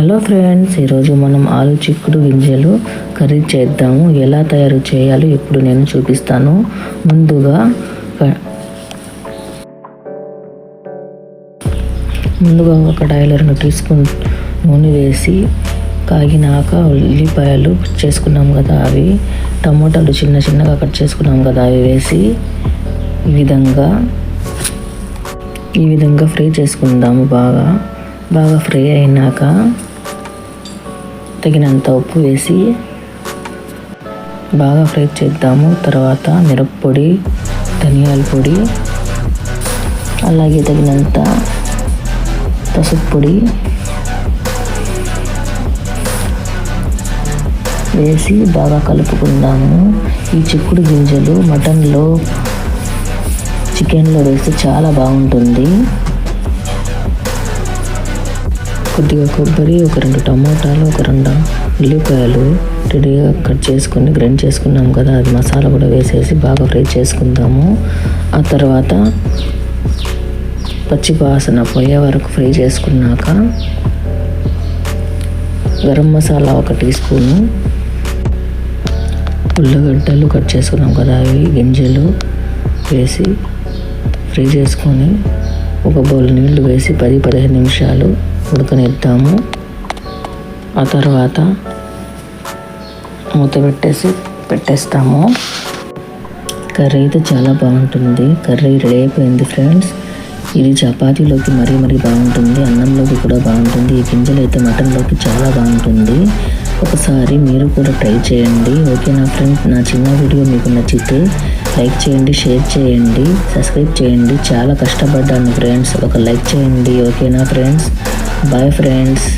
Hello friends ఈరోజు మనం ఆలు చిక్కుడు గింజలు కర్రీ చేద్దాము. ఎలా తయారు చేయాలో ఇప్పుడు నేను చూపిస్తాను. ముందుగా ముందుగా ఒక కడాయిలో రెండు టీ స్పూన్ నూనె వేసి కాగినాక ఉల్లిపాయలు చేసుకున్నాం కదా అవి. టమోటాలు చిన్న చిన్నగా కట్ చేసుకున్నాం కదా అవి వేసి ఈ విధంగా ఈ విధంగా ఫ్రై చేసుకుందాము బాగా. బాగా ఫ్రై అయినాక తగినంత ఉప్పు వేసి బాగా ఫ్రై చేద్దాము. తర్వాత మిరప్పొడి ధనియాల పొడి అలాగే తగినంత పసుపు పొడి వేసి బాగా కలుపుకుందాము. ఈ చిక్కుడు గింజలు మటన్లో చికెన్లో వేస్తే చాలా బాగుంటుంది. కొద్దిగా కొబ్బరి ఒక రెండు టమోటాలు ఒక రెండు ఉల్లిపాయలు రెడీగా కట్ చేసుకొని గ్రైండ్ చేసుకున్నాం కదా. అది మసాలా కూడా వేసేసి బాగా ఫ్రై చేసుకుందాము. ఆ తర్వాత పచ్చి వాసన పోయే వరకు ఫ్రై చేసుకున్నాక గరం మసాలా ఒక టీ స్పూను ఉల్లగడ్డలు కట్ చేసుకున్నాం కదా అవి గింజలు వేసి ఫ్రై చేసుకొని ఒక బౌల్ నీళ్ళు వేసి పది పదిహేను నిమిషాలు ఉడకనిద్దాము. ఆ తర్వాత మూత పెట్టేసి పెట్టేస్తాము. కర్రీ అయితే చాలా బాగుంటుంది. కర్రీ రెడీ అయిపోయింది ఫ్రెండ్స్. ఇది చపాతీలోకి మరీ మరీ బాగుంటుంది. అన్నంలోకి కూడా బాగుంటుంది. ఈ గింజలు అయితే మటన్లోకి చాలా బాగుంటుంది. ఒకసారి మీరు కూడా ట్రై చేయండి. ఓకే నా ఫ్రెండ్స్? నా చిన్న వీడియో మీకు నచ్చితే లైక్ చేయండి షేర్ చేయండి సబ్స్క్రైబ్ చేయండి. చాలా కష్టపడ్డాను ఫ్రెండ్స్ ఒక లైక్ చేయండి ఓకేనా ఫ్రెండ్స్ బాయ్ ఫ్రెండ్స్